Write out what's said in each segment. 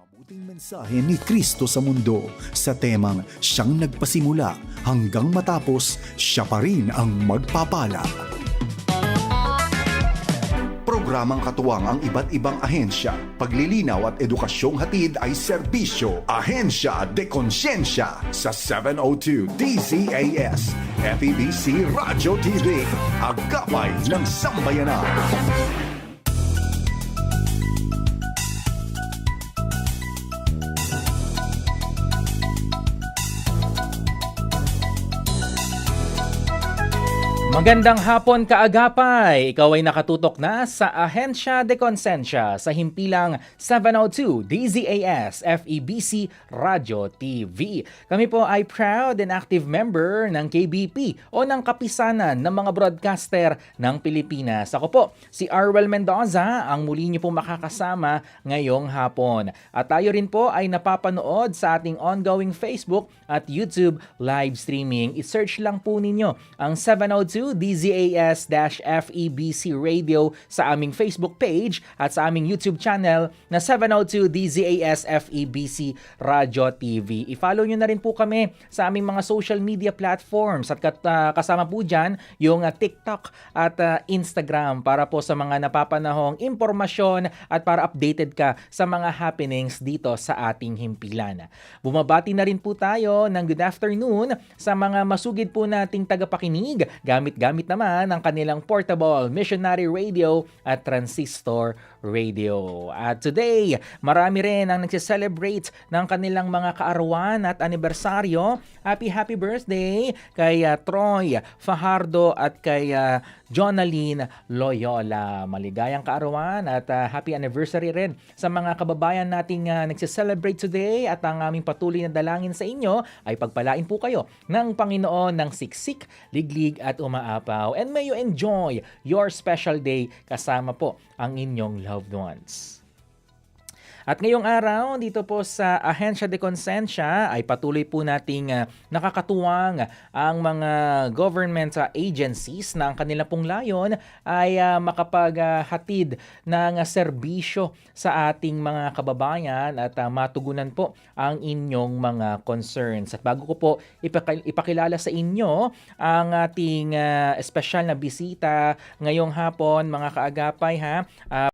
Mabuting mensahe ni Kristo sa mundo sa temang siyang nagpasimula hanggang matapos siya pa rin ang magpapala. Programang katuwang ang iba't ibang ahensya, paglilinaw at edukasyong hatid ay serbisyo, ahensya de konsyensya sa 702 DZAS, FEBC Radio TV, agapay ng sambayanan. Magandang hapon kaagapay! Ikaw ay nakatutok na sa Ahensya de Consensya sa himpilang 702 DZAS FEBC Radio TV. Kami po ay proud and active member ng KBP o ng Kapisanan ng mga broadcaster ng Pilipinas. Ako po, si Arwel Mendoza, ang muli niyo po makakasama ngayong hapon. At tayo rin po ay napapanood sa ating ongoing Facebook at YouTube live streaming. I-search lang po ninyo ang 702 DZAS-FEBC Radio sa aming Facebook page at sa aming YouTube channel na 702 DZAS-FEBC Radio TV. I-follow nyo na rin po kami sa aming mga social media platforms at kat- ah, kasama po dyan yung ah, TikTok at ah, Instagram para po sa mga napapanahong impormasyon at para updated ka sa mga happenings dito sa ating himpilan. Bumabati na rin po tayo ng good afternoon sa mga masugid po nating tagapakinig gamit-gamit naman ang kanilang portable missionary radio at transistor radio. At today, marami rin ang nagsiselebrate ng kanilang mga kaarawan at anibersaryo. Happy happy birthday kay ah, Troy Fajardo at kay ah, Jonaline Loyola. Maligayang kaarawan at ah, happy anniversary rin sa mga kababayan nating ah, nagsiselebrate today at ang aming patuloy na dalangin sa inyo ay pagpalain po kayo ng Panginoon ng siksik, liglig at umaapaw. And may you enjoy your special day kasama po ang inyong loved ones. At ngayong araw, dito po sa Ahensya de Consensya ay patuloy po nating ah, nakakatuwang ang mga government ah, agencies na ang kanilang pong layon ay ah, makapaghatid ng ah, serbisyo sa ating mga kababayan at ah, matugunan po ang inyong mga concerns. At bago ko po ipaki- ipakilala sa inyo ang ating ah, espesyal na bisita ngayong hapon, mga kaagapay ha, ah,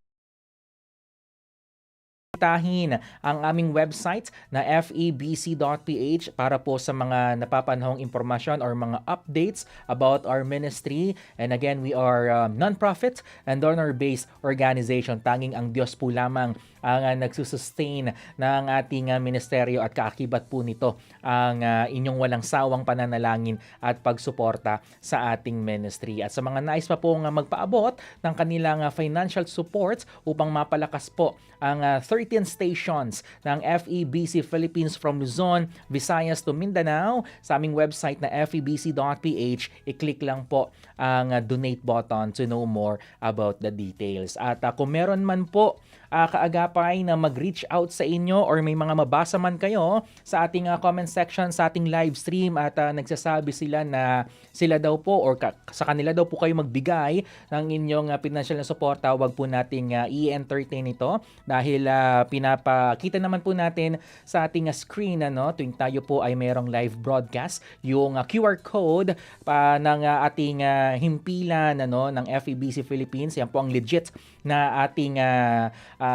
Bisitahin ang aming website na febc.ph para po sa mga napapanahong impormasyon or mga updates about our ministry. And again, we are um, non-profit and donor-based organization. Tanging ang Diyos po lamang ang uh, nagsusustain ng ating uh, ministeryo at kaakibat po nito ang uh, inyong walang sawang pananalangin at pagsuporta sa ating ministry. At sa mga nais pa po nga magpaabot ng kanilang uh, financial support upang mapalakas po ang uh, 13 stations ng FEBC Philippines from Luzon, Visayas to Mindanao sa aming website na febc.ph. I-click lang po ang uh, donate button to know more about the details. At uh, kung meron man po uh, kaagapay na mag-reach out sa inyo or may mga mabasa man kayo sa ating uh, comment section sa ating live stream at uh, nagsasabi sila na sila daw po or ka- sa kanila daw po kayo magbigay ng inyong uh, financial na suporta, wag po nating uh, i-entertain ito dahil uh, pinapakita naman po natin sa ating uh, screen ano tuwing tayo po ay mayroong live broadcast yung uh, QR code pa ng uh, ating uh, himpilan ano ng FEBC Philippines. Yan po ang legit na ating uh, uh,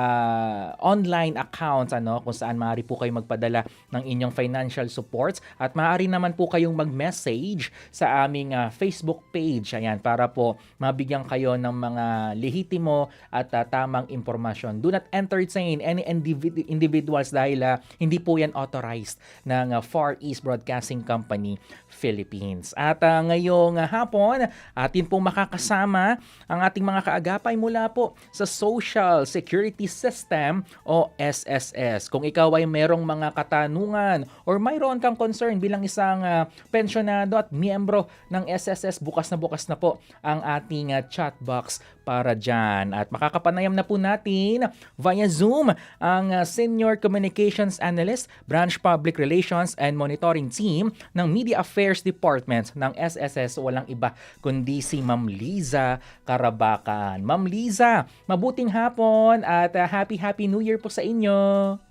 online accounts ano kung saan maaari po kayo magpadala ng inyong financial supports at maaari naman po kayong mag-message sa aming uh, Facebook page ayan para po mabigyan kayo ng mga lehitimo at uh, tamang impormasyon. Do not entertain any individ- individuals dahil uh, hindi po yan authorized ng uh, Far East Broadcasting Company Philippines. At uh, ngayong uh, hapon, atin pong makakasama ang ating mga kaagapay mula po sa Social Security System o SSS. Kung ikaw ay merong mga katanungan or mayroon kang concern bilang isang uh, pensyonado at miyembro ng SSS, bukas na bukas na po ang ating uh, chat box para dyan. At makakapanayam na po natin via Zoom ang uh, Senior Communications Analyst, Branch Public Relations and Monitoring Team ng Media Affairs Department ng SSS. Walang iba kundi si Ma'am Liza Karabakan. Ma'am Liza, mabuting hapon at uh, happy happy new year po sa inyo.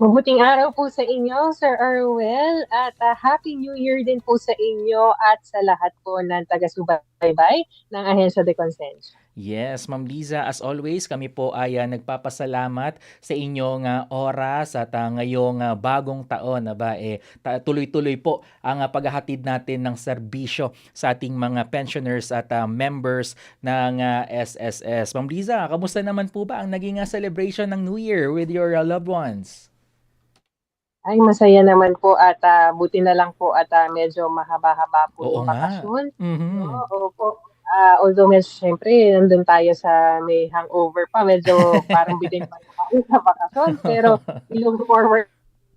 Mabuting araw po sa inyo, Sir Arwel, at ah, Happy New Year din po sa inyo at sa lahat po ng taga-subaybay ng Ahensya de Consensya. Yes, Ma'am Liza, as always, kami po ay ah, nagpapasalamat sa inyong ah, oras at ah, ngayong ah, bagong taon na ba eh ta- tuloy-tuloy po ang ah, paghahatid natin ng serbisyo sa ating mga pensioners at ah, members ng ah, SSS. Ma'am Liza, kamusta naman po ba ang naging ah, celebration ng New Year with your ah, loved ones? Ay, masaya naman po at ah, buti na lang po at ah, medyo mahaba-haba po Oo yung nga. bakasyon. Mhm. Oo po. Ah, although medyo syempre, nandun tayo sa may hangover pa, medyo parang bitin pa tayo sa bakasyon. Pero i-look forward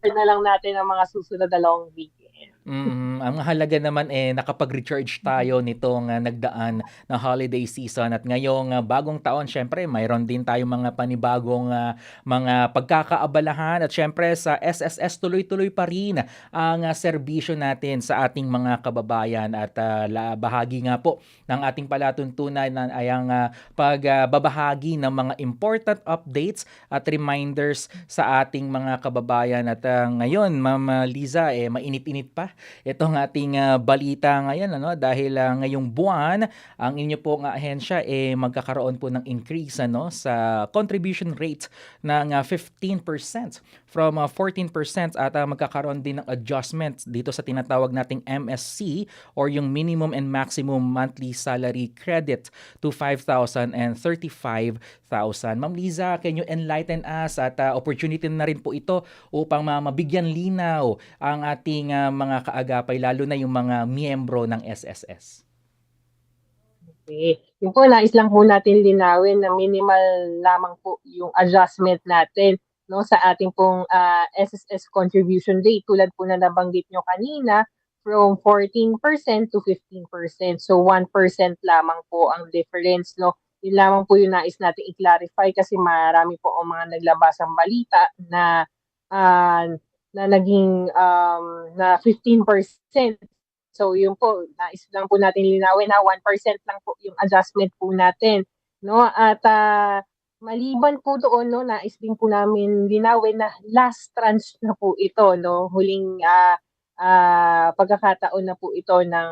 na lang natin ang mga susunod na long weekend. Mm, ang mahalaga naman eh nakapag-recharge tayo nitong ah, nagdaan na holiday season. At ngayong ah, bagong taon syempre mayroon din tayong mga panibagong ah, mga pagkakaabalahan. At syempre sa SSS tuloy-tuloy pa rin ang ah, serbisyo natin sa ating mga kababayan. At la- bahagi nga po ng ating palatuntunan na ay ang ah, pagbabahagi ng mga important updates at reminders sa ating mga kababayan. At ah, ngayon Ma'am Liza eh mainit-init pa itong ating ah, balita ngayon ano dahil ah, ngayong buwan ang inyo pong ahensya eh magkakaroon po ng increase ano sa contribution rate ng ah, 15% from ah, 14% at ah, magkakaroon din ng adjustment dito sa tinatawag nating MSC or yung minimum and maximum monthly salary credit to 5,000 and 35,000. Ma'am Liza, can you enlighten us at ah, opportunity na rin po ito upang ma- mabigyan linaw ang ating ah, mga kaagapay lalo na yung mga miyembro ng SSS. Okay. Yung po, nais lang po natin linawin na minimal lamang po yung adjustment natin no sa ating pong ah, SSS contribution rate tulad po na nabanggit nyo kanina from 14% to 15%. So 1% lamang po ang difference no. Yun lamang po yung nais natin i-clarify kasi marami po ang mga naglabas ang balita na ah, na naging um, na 15%. So yun po, nais lang po natin linawin na 1% lang po yung adjustment po natin. No? At ah, maliban po doon, no, nais din po namin linawin na last tranche na po ito. No? Huling ah, ah, pagkakataon na po ito ng,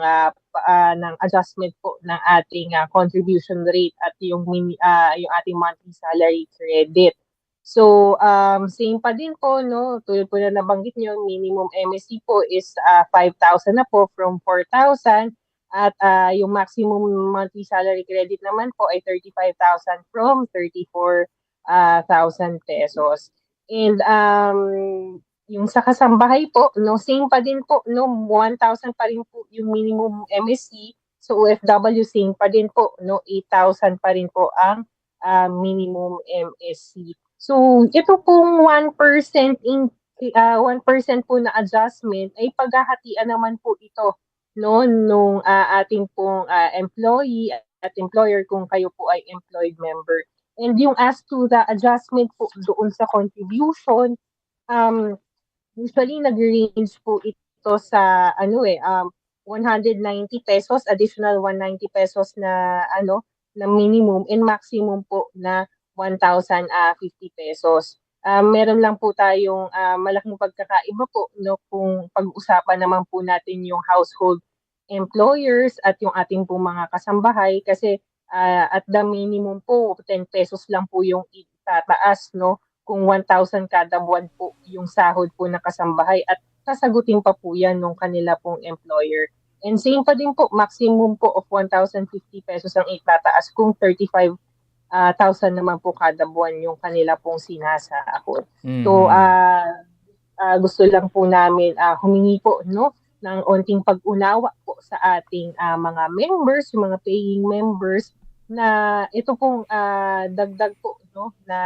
pa- ah, ng adjustment po ng ating ah, contribution rate at yung, ah, yung ating monthly salary credit. So, um, same pa din po, no? Tulad po na nabanggit nyo, minimum MSC po is ah, 5,000 na po from 4,000 at ah, yung maximum monthly salary credit naman po ay 35,000 from 34,000 pesos. And um, yung sa kasambahay po, no, same pa din po, no, 1,000 pa rin po yung minimum MSC. So, OFW same pa din po, no, 8,000 pa rin po ang ah, minimum MSC. So, ito pong 1% in ah, 1% po na adjustment ay paghahatian naman po ito no nung ah, ating pong ah, employee at employer kung kayo po ay employed member. And yung as to the adjustment po doon sa contribution, um, usually nag-range po ito sa ano eh um 190 pesos additional 190 pesos na ano na minimum and maximum po na 1,050 pesos. Ah, meron lang po tayong ah, malaking pagkakaiba po no kung pag-usapan naman po natin yung household employers at yung ating po mga kasambahay kasi ah, at the minimum po 10 pesos lang po yung itataas no kung 1,000 kada buwan po yung sahod po ng kasambahay at sasagutin pa po yan ng kanila pong employer. And same pa din po, maximum po of 1,050 pesos ang itataas kung 35 ah, 1,000 naman po kada buwan yung kanila pong sinasahod. So, Mhm. ah ah, gusto lang po namin ah, humingi po no ng onting pag-unawa po sa ating ah, mga members, yung mga paying members na ito pong ah, dagdag po no na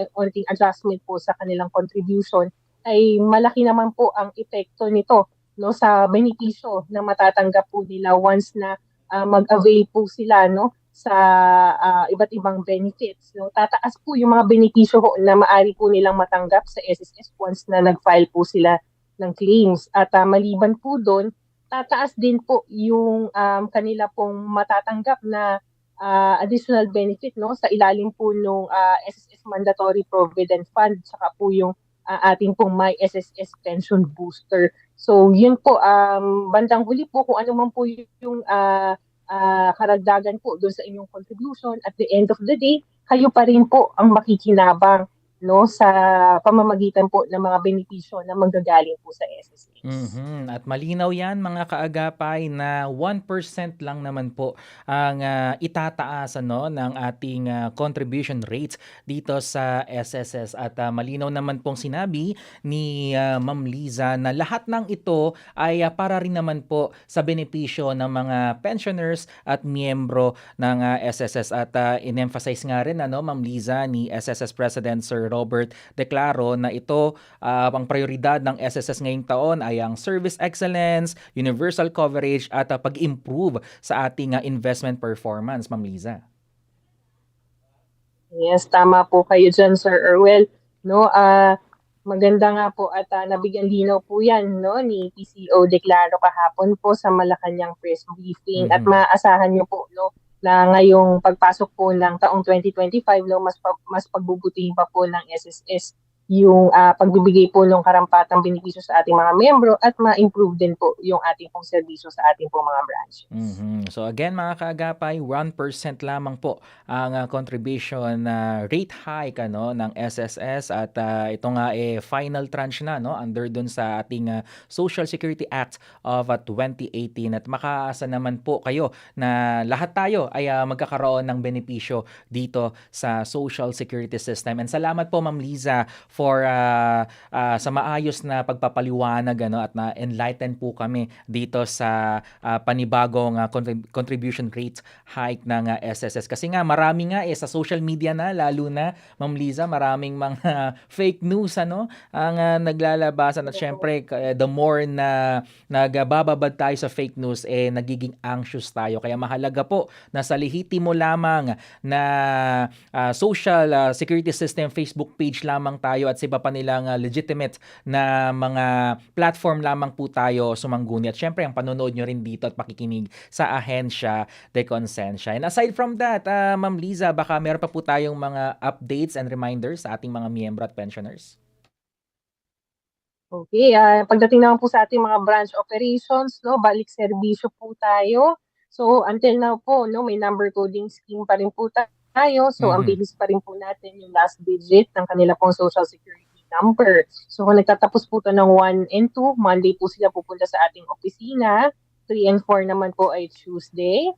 eh, onting adjustment po sa kanilang contribution ay malaki naman po ang epekto nito no sa benepisyo na matatanggap po nila once na ah, mag-avail po sila no sa ah, iba't ibang benefits. No? Tataas po yung mga benepisyo na maari po nilang matanggap sa SSS once na nag-file po sila ng claims. At ah, maliban po doon, tataas din po yung um, kanila pong matatanggap na ah, additional benefit no sa ilalim po nung ah, SSS Mandatory Provident Fund saka po yung ah, ating pong My SSS Pension Booster. So yun po, um, bandang huli po kung ano man po yung ah, ah, karagdagan po doon sa inyong contribution, at the end of the day, kayo pa rin po ang makikinabang no sa pamamagitan po ng mga benepisyo na manggagaling po sa SSS. Mhm. At malinaw yan mga kaagapay na 1% lang naman po ang ah, itataas ano, ng ating ah, contribution rates dito sa SSS. At ah, malinaw naman pong sinabi ni ah, Ma'am Liza na lahat ng ito ay ah, para rin naman po sa benepisyo ng mga pensioners at miyembro ng ah, SSS. At ah, in-emphasize nga rin ano, Ma'am Liza ni SSS President Sir Robert Declaro na ito ah, ang prioridad ng SSS ngayong taon ay ang service excellence, universal coverage at ah, pag-improve sa ating ah, investment performance, Ma'am Liza. Yes, tama po kayo dyan, Sir Erwel. No, ah maganda nga po at ah, nabigyan linaw po yan no, ni PCO Declaro kahapon po sa Malacanang press briefing at Mhm. maasahan niyo po no, na ngayong pagpasok po ng taong 2025 no, mas, pa- mas pagbubutihin pa po ng SSS yung ah, pagbibigay po ng karampatang benepisyo sa ating mga membro at ma-improve din po yung ating pong serbisyo sa ating pong mga branches. Mhm. So again mga kaagapay, 1% lamang po ang ah, contribution na rate hike ano ng SSS at ah, ito nga eh final tranche na no under dun sa ating ah, Social Security Act of ah, 2018 at makaasa naman po kayo na lahat tayo ay ah, magkakaroon ng benepisyo dito sa Social Security System. And salamat po Ma'am Liza for ah, ah, sa maayos na pagpapaliwanag ano at na enlighten po kami dito sa ah, panibagong ah, contrib- contribution rate hike ng ah, SSS kasi nga marami nga eh sa social media na lalo na Ma'am Liza maraming mga fake news ano ang ah, naglalabasan. At syempre eh, the more na nagbababad tayo sa fake news eh nagiging anxious tayo. Kaya mahalaga po na sa lihiti mo lamang na ah, social ah, security system Facebook page lamang tayo at sa iba pa nilang ah, legitimate na mga platform lamang po tayo sumangguni. At syempre, ang panonood nyo rin dito at pakikinig sa ahensya de Consensya. And aside from that, ah, Ma'am Liza, baka meron pa po tayong mga updates and reminders sa ating mga miyembro at pensioners? Okay, ah pagdating naman po sa ating mga branch operations, no, balik serbisyo po tayo. So until now po, no, may number coding scheme pa rin po tayo. So ang Mhm. bilis pa rin po natin yung last digit ng kanila pong social security number. So kung nagtatapos po to ng 1 and 2, Monday po sila pupunta sa ating opisina. 3 and 4 naman po ay Tuesday.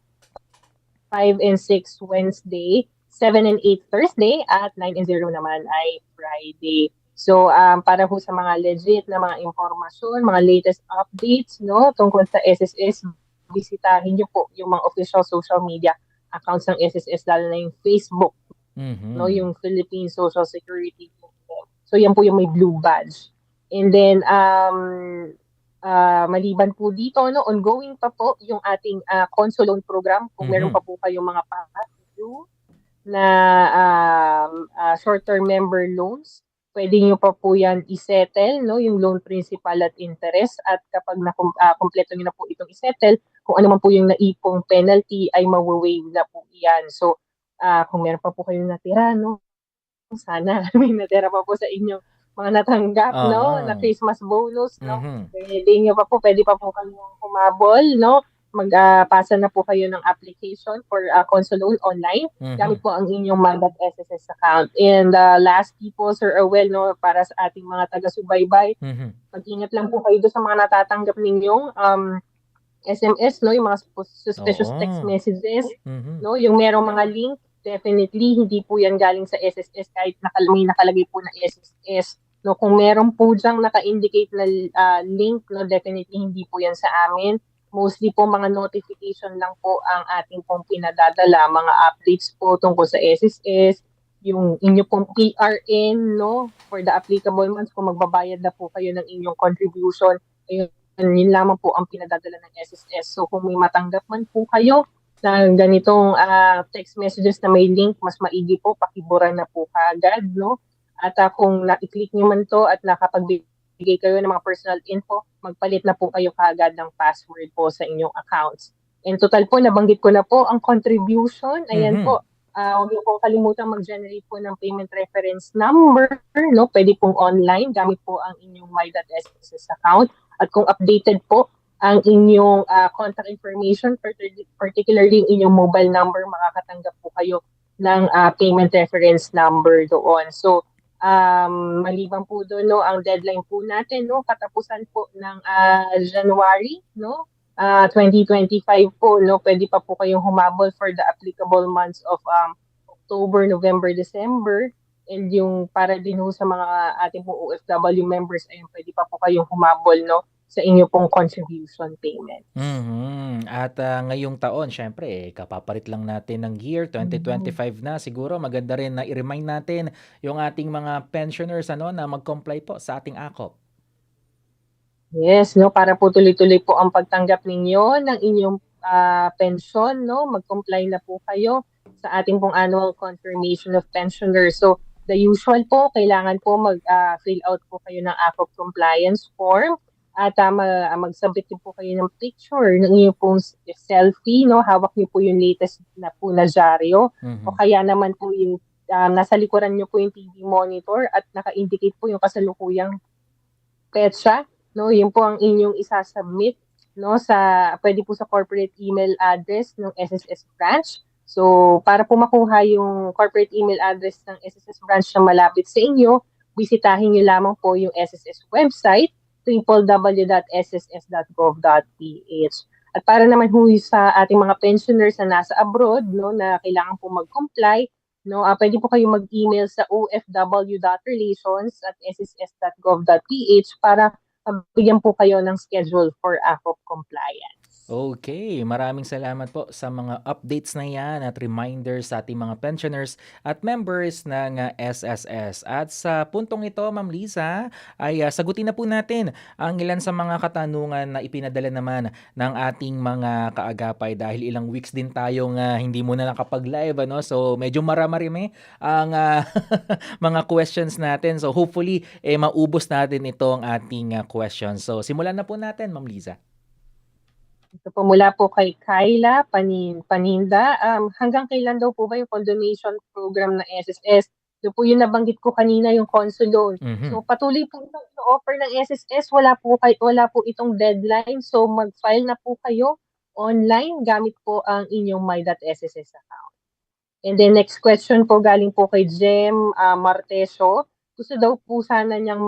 5 and 6 Wednesday. 7 and 8 Thursday. At 9 and 0 naman ay Friday. So, um, para po sa mga legit na mga impormasyon, mga latest updates, no, tungkol sa SSS, bisitahin niyo po yung mga official social media accounts ng SSS, lalo na yung Facebook, Mhm. no, yung Philippine Social Security. So, yan po yung may blue badge. And then, um, ah, maliban po dito, no, ongoing pa po yung ating ah, Conso Loan Program. Kung meron Mhm. pa po kayong mga pa-due na um, ah, short-term member loans, pwede nyo pa po yan isettle, no, yung loan principal at interest. At kapag na kompleto nyo na po itong isettle, kung ano man po yung naipong penalty ay mawa-waive na po yan. So, ah, kung meron pa po kayong natira, no, sana may natira pa po sa inyong mga natanggap, no, Oo. na Christmas bonus, no, Mhm. pwede nyo pa po, pwede pa po kayong humabol, no, magpasa na po kayo ng application for uh, Consolone online Mhm. gamit po ang inyong Mandat SSS account. And uh, lastly po, Sir Erwel, no, para sa ating mga taga-subaybay, Mhm. mag-ingat lang po kayo doon sa mga natatanggap ninyong um, SMS, no, yung mga sus- suspicious Oo. text messages, Mhm. no, yung merong mga link, definitely hindi po yan galing sa SSS kahit nakal may nakalagay po na SSS. No, kung meron po diyang naka-indicate na ah, link, no, definitely hindi po yan sa amin. Mostly po mga notification lang po ang ating pong pinadadala, mga updates po tungkol sa SSS, yung inyo pong PRN, no, for the applicable months, kung magbabayad na po kayo ng inyong contribution, ayun, yun lamang po ang pinadadala ng SSS. So kung may matanggap man po kayo na ganitong ah, text messages na may link, mas maigi po, pakibura na po kaagad, no? At ah, kung na-click nyo man to at nakapagbigay kayo ng mga personal info, magpalit na po kayo kaagad ng password po sa inyong accounts. And total po, nabanggit ko na po ang contribution. Ayan Mhm. po, ah huwag niyo pong kalimutan mag-generate po ng payment reference number, no? Pwede pong online gamit po ang inyong my.sss account at kung updated po ang inyong ah, contact information, partic- particularly yung inyong mobile number, makakatanggap po kayo ng ah, payment reference number doon. So, um, maliban po doon, no, ang deadline po natin, no, katapusan po ng ah, January, no, ah 2025 po, no, pwede pa po kayong humabol for the applicable months of um, October, November, December. And yung para din ho sa mga ating po OFW members, ayun, pwede pa po kayong humabol, no, sa inyo pong contribution payment. Mhm. At ah, ngayong taon, syempre, eh, kapapalit lang natin ng year, 2025 na. Siguro maganda rin na i-remind natin yung ating mga pensioners ano, na mag-comply po sa ating AKOP. Yes, no, para po tuloy-tuloy po ang pagtanggap ninyo ng inyong ah, pensyon, no, mag-comply na po kayo sa ating pong annual confirmation of pensioners. So, the usual po, kailangan po mag-fill out po kayo ng ACOP compliance form at ah, ma- mag-submit din po kayo ng picture ng inyong pong selfie, no, hawak niyo po yung latest na po na dyaryo Mhm. o kaya naman po yung um, nasa likuran niyo po yung TV monitor at naka-indicate po yung kasalukuyang petsa, no? Yun po ang inyong isasubmit, no? Sa, pwede po sa corporate email address ng SSS branch. So, para po makuha yung corporate email address ng SSS branch na malapit sa inyo, bisitahin niyo lamang po yung SSS website, www.sss.gov.ph. At para naman ho sa ating mga pensioners na nasa abroad, no, na kailangan po mag-comply, no, ah, pwede po kayo mag-email sa ofw.relations at sss.gov.ph para mabigyan po kayo ng schedule for AFOP compliance. Okay, maraming salamat po sa mga updates na yan at reminders sa ating mga pensioners at members ng ah, SSS. At sa puntong ito, Ma'am Lisa, ay ah, sagutin na po natin ang ilan sa mga katanungan na ipinadala naman ng ating mga kaagapay dahil ilang weeks din tayong ah, hindi muna nakapag-live. Ano? So medyo maramarimi ang ah, mga questions natin. So hopefully, eh, maubos natin itong ating ah, questions. So simulan na po natin, Ma'am Liza. Ito po mula po kay Kyla Panin, Paninda. Um, hanggang kailan daw po ba yung condonation program ng SSS? Ito po yung nabanggit ko kanina yung console loan. Mhm. So patuloy po itong offer ng SSS, wala po kay wala po itong deadline. So mag-file na po kayo online gamit po ang inyong my.sss account. And then next question po galing po kay Jem ah, Martesio. Gusto daw po sana niyang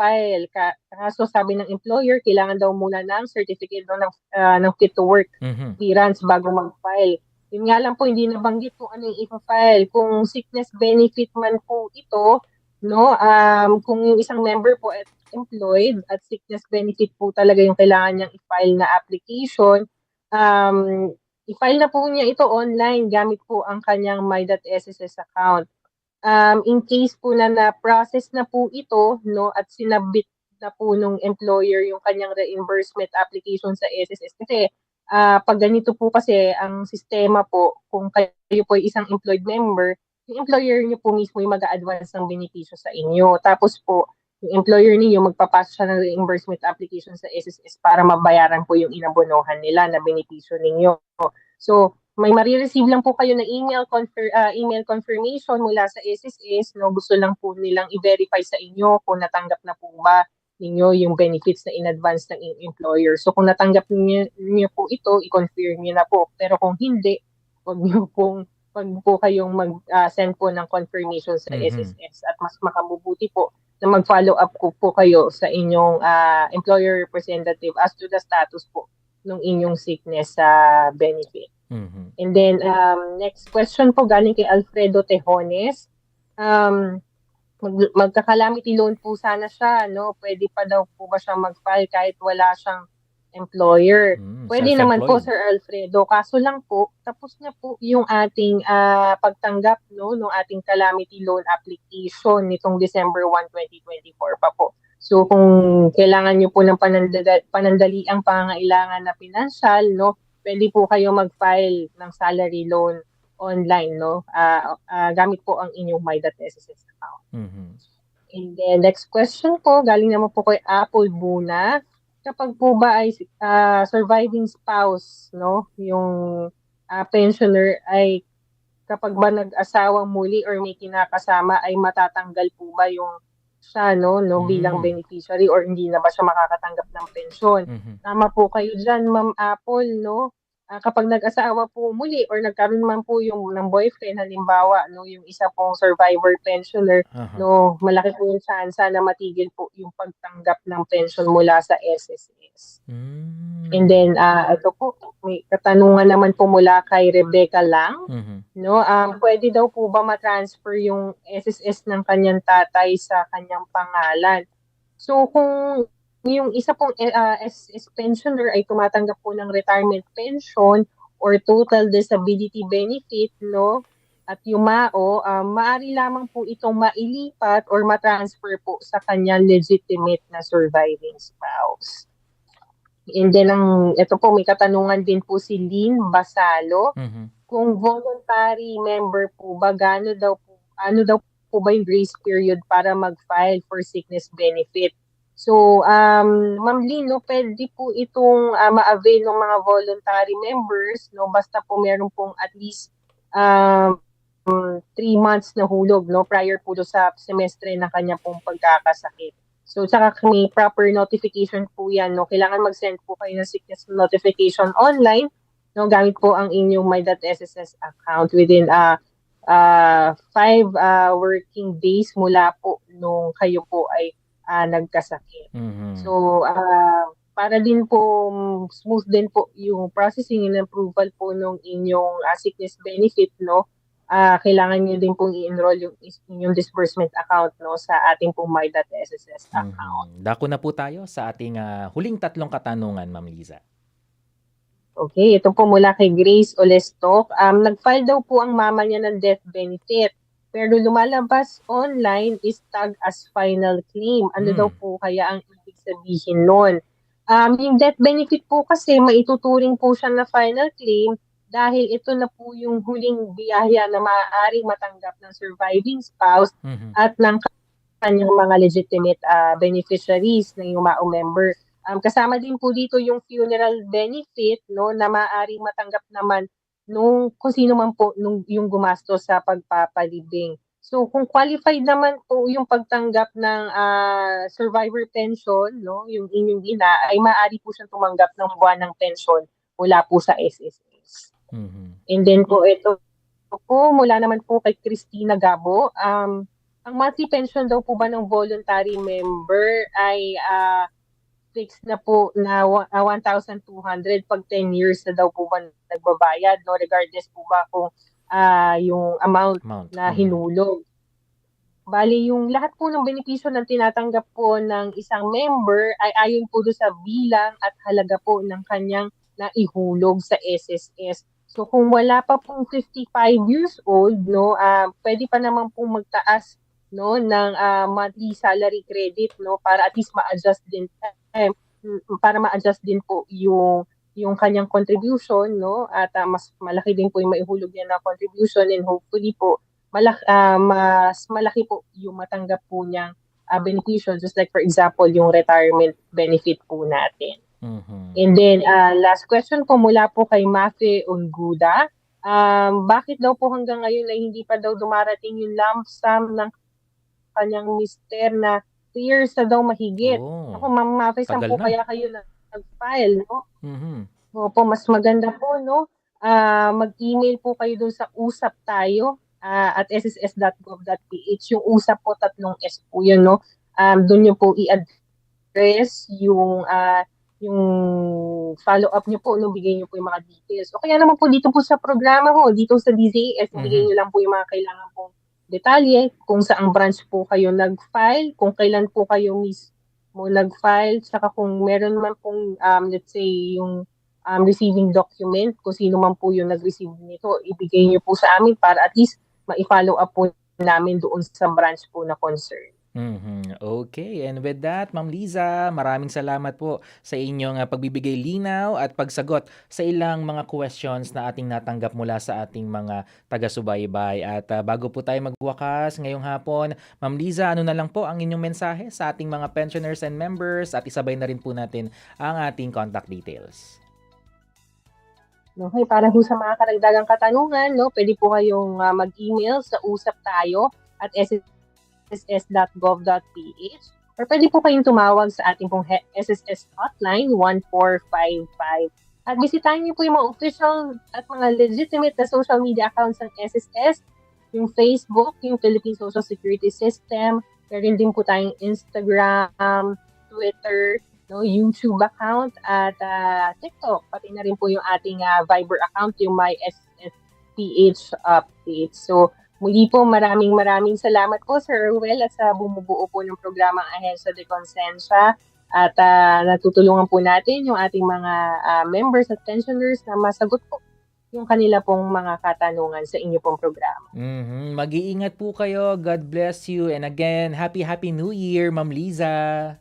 mag-file. Ka, kaso sabi ng employer, kailangan daw muna ng certificate daw ng, ah, ng fit to work Mhm. clearance bago mag-file. Yun nga lang po, hindi nabanggit kung ano yung ipa-file. Kung sickness benefit man po ito, no, um, kung yung isang member po at employed at sickness benefit po talaga yung kailangan niyang i-file na application, um, i-file na po niya ito online gamit po ang kanyang my.sss account. Um, in case po na na-process na po ito, no, at sinabit na po nung employer yung kanyang reimbursement application sa SSS kasi ah pag ganito po kasi ang sistema po, kung kayo po ay isang employed member, yung employer niyo po mismo yung mag-a-advance ng benepisyo sa inyo. Tapos po, yung employer niyo magpapasa siya ng reimbursement application sa SSS para mabayaran po yung inabonohan nila na benepisyo ninyo. So, may marireceive lang po kayo na email confer, ah, email confirmation mula sa SSS no gusto lang po nilang i-verify sa inyo kung natanggap na po ba ninyo yung benefits na in advance ng employer. So kung natanggap niyo, niyo po ito, i-confirm niyo na po. Pero kung hindi, wag niyo pong wag po kayong mag-send po ng confirmation sa Mhm. SSS at mas makabubuti po na mag-follow up ko po kayo sa inyong ah, employer representative as to the status po ng inyong sickness sa benefit. Mhm. And then, um, next question po galing kay Alfredo Tejones. Um, mag, magka-calamity loan po sana siya, no? Pwede pa daw po ba siya mag-file kahit wala siyang employer? Mm, Pwede naman po. Sir Alfredo. Kaso lang po, tapos na po yung ating ah, pagtanggap, no? ng ating calamity loan application nitong December 1, 2024 pa po. So kung kailangan niyo po ng panandali, panandali ang pangailangan na pinansyal, no? Pwede po kayo mag-file ng salary loan online, no? Ah, ah, gamit po ang inyong my.sss account. Mhm. And then next question po, galing naman po kay Apple Buna. Kapag po ba ay ah, surviving spouse, no, yung ah, pensioner ay kapag ba nag-asawang muli or may kinakasama ay matatanggal po ba yung siya no, no bilang Mm. beneficiary or hindi na ba siya makakatanggap ng pensyon? Mhm. Tama po kayo dyan, Ma'am Apple, no? Ah, kapag nag-asawa po muli or nagkaroon man po yung ng boyfriend, halimbawa, no, yung isa pong survivor pensioner, Aha. no, malaki po yung tsansa na matigil po yung pagtanggap ng pension mula sa SSS. Mm. And then, ah, ito po, may katanungan naman po mula kay Rebecca Lang, Mhm. no, um, pwede daw po ba matransfer yung SSS ng kanyang tatay sa kanyang pangalan? So, kung yung isa pong eh, ah, SS pensioner ay tumatanggap po ng retirement pension or total disability benefit, no, at yumao, um, maaari lamang po itong mailipat or matransfer po sa kanyang legitimate na surviving spouse. And then, ang, ito po, may katanungan din po si Lynn Basalo Mhm. kung voluntary member po ba, gaano daw po, ano daw po ba yung grace period para mag-file for sickness benefit? So, um, Ma'am Lynn, no, pwede po itong ah, ma-avail ng mga voluntary members, no, basta po meron pong at least um, three months na hulog, no, prior po do sa semestre na kanya pong pagkakasakit. So, saka may proper notification po yan, no, kailangan mag-send po kayo ng sickness notification online, no, gamit po ang inyong my.sss account within uh, uh, five uh, working days mula po nung kayo po ay uh, nagkasakit. Mhm. So, uh, para din po smooth din po yung processing and approval po nung inyong uh, sickness benefit, no? Ah, kailangan niyo din pong i-enroll yung inyong disbursement account no sa ating pong my.sss account. Mhm. Dako na po tayo sa ating ah, huling tatlong katanungan, Ma'am Liza. Okay, ito po mula kay Grace Olestok. Um, nag-file daw po ang mama niya ng death benefit. Pero lumalabas online is tag as final claim. Ano Hmm. daw po kaya ang ibig sabihin nun? Um, yung death benefit po kasi maituturing po siya na final claim dahil ito na po yung huling biyaya na maaaring matanggap ng surviving spouse Mhm. at ng kanyang mga legitimate ah, beneficiaries na yung MAO member. Um, kasama din po dito yung funeral benefit no na maaaring matanggap naman nung kung sino man po nung yung gumastos sa pagpapalibing. So kung qualified naman po yung pagtanggap ng ah, survivor pension no yung inyong ina ay maaari po siyang tumanggap ng buwan ng pension mula po sa SSS. Mhm. And then po ito po mula naman po kay Christina Gabo. Um, ang monthly pension daw po ba ng voluntary member ay ah, fixed na po na wa- ah, 1,200 pag 10 years na daw po ba nagbabayad no regardless po ba kung ah, yung amount Amount. na Mhm. hinulog. Bali, yung lahat po ng benepisyo na tinatanggap po ng isang member ay ayon po doon sa bilang at halaga po ng kanyang naihulog sa SSS. So kung wala pa pong 55 years old, no, ah pwede pa naman pong magtaas no ng ah, monthly salary credit no para at least ma-adjust din eh, mm, para ma-adjust din po yung yung kanyang contribution no at ah, mas malaki din po yung maihulog niya na contribution and hopefully po malaki mas malaki po yung matanggap po niyang ah, beneficial just like for example yung retirement benefit po natin. Mhm. And then, uh, last question po mula po kay Mafe Unguda. Um, bakit daw po hanggang ngayon ay hindi pa daw dumarating yung lump sum ng kanyang mister na 2 years na daw mahigit? Oh. Ako, Ma'am Mafe, saan po na. kaya kayo na nag-file, no? Mhm. Opo, mas maganda po, no? Ah, mag-email po kayo dun sa usap tayo ah, at sss.gov.ph. Yung usap po, tatlong S po yun, no? Um, doon nyo po i-address yung ah, yung follow-up nyo po, no, bigay nyo po yung mga details. O kaya naman po dito po sa programa ho, dito sa DZS, bigay Mhm. nyo lang po yung mga kailangan pong detalye, kung saang branch po kayo nag-file, kung kailan po kayo mismo nag-file, saka kung meron man pong, um, let's say, yung um, receiving document, kung sino man po yung nag-receive nito, ibigay nyo po sa amin para at least ma-follow up po namin doon sa branch po na concern. Mhm. Okay, and with that, Ma'am Liza, maraming salamat po sa inyong ah, pagbibigay linaw at pagsagot sa ilang mga questions na ating natanggap mula sa ating mga taga-subaybay. At ah, bago po tayo magwakas ngayong hapon, Ma'am Liza, ano na lang po ang inyong mensahe sa ating mga pensioners and members at isabay na rin po natin ang ating contact details. No, okay, para po sa mga karagdagang katanungan, no, pwede po kayong ah, mag-email sa usap tayo at sss.gov.ph or pwede po kayong tumawag sa ating pong SSS hotline 1455. At bisitahin niyo po yung mga official at mga legitimate na social media accounts ng SSS, yung Facebook, yung Philippine Social Security System, meron din po tayong Instagram, Twitter, no, YouTube account at ah, TikTok. Pati na rin po yung ating ah, Viber account, yung My SSPH update. So, muli po maraming maraming salamat po Sir Ruel at sa bumubuo po ng programang Ahensya de Consensya. At ah, natutulungan po natin yung ating mga ah, members at pensioners na masagot po yung kanila pong mga katanungan sa inyo pong programa. Mhm. Mag-iingat po kayo. God bless you. And again, happy happy New Year, Ma'am Liza.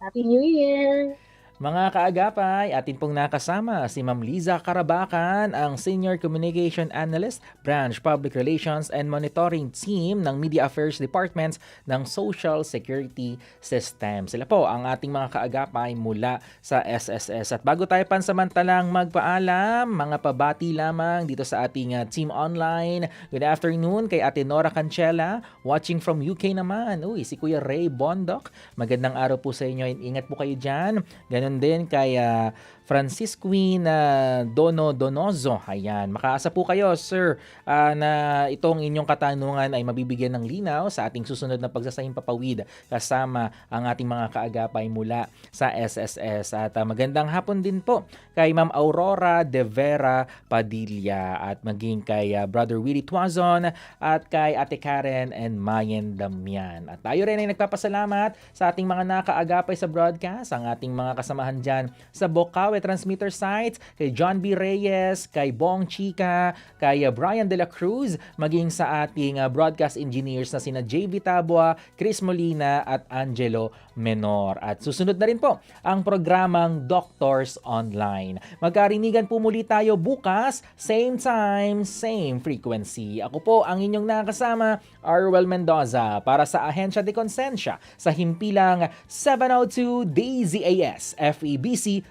Happy New Year! Mga kaagapay, atin pong nakasama si Ma'am Liza Karabakan, ang Senior Communication Analyst, Branch Public Relations and Monitoring Team ng Media Affairs Departments ng Social Security System. Sila po ang ating mga kaagapay mula sa SSS. At bago tayo pansamantalang magpaalam, mga pabati lamang dito sa ating uh, team online. Good afternoon kay Ate Nora Cancela, watching from UK naman. Uy, si Kuya Ray Bondok. Magandang araw po sa inyo. Ingat po kayo dyan. Ganon din kay ah, Francisquin ah, Dono Donozo. Ayan, makaasa po kayo, sir, ah, na itong inyong katanungan ay mabibigyan ng linaw sa ating susunod na pagsasahing papawid kasama ang ating mga kaagapay mula sa SSS. At ah, magandang hapon din po kay Ma'am Aurora De Vera Padilla at maging kay ah, Brother Willie Tuazon at kay Ate Karen and Mayen Damian. At tayo rin ay nagpapasalamat sa ating mga nakaagapay sa broadcast, ang ating mga kasamahan dyan sa Bocaue Transmitter Sites, kay John B. Reyes, kay Bong Chica, kay uh, Brian De La Cruz, maging sa ating uh, broadcast engineers na sina JV Tabua, Chris Molina at Angelo Menor. At susunod na rin po ang programang Doctors Online. Magkarinigan po muli tayo bukas, same time, same frequency. Ako po ang inyong nakasama, Arwel Mendoza, para sa Ahensya de Consensya sa himpilang 702 DZAS FEBC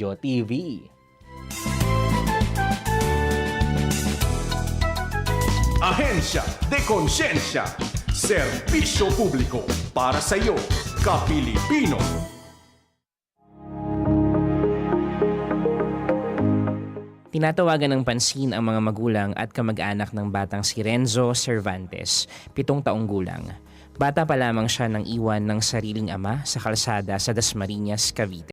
Radio TV. Ahensya de Konsensya. Serbisyo publiko para sa iyo, Kapilipino. Tinatawagan ng pansin ang mga magulang at kamag-anak ng batang si Renzo Cervantes, pitong taong gulang. Bata pa lamang siya nang iwan ng sariling ama sa kalsada sa Dasmariñas, Cavite.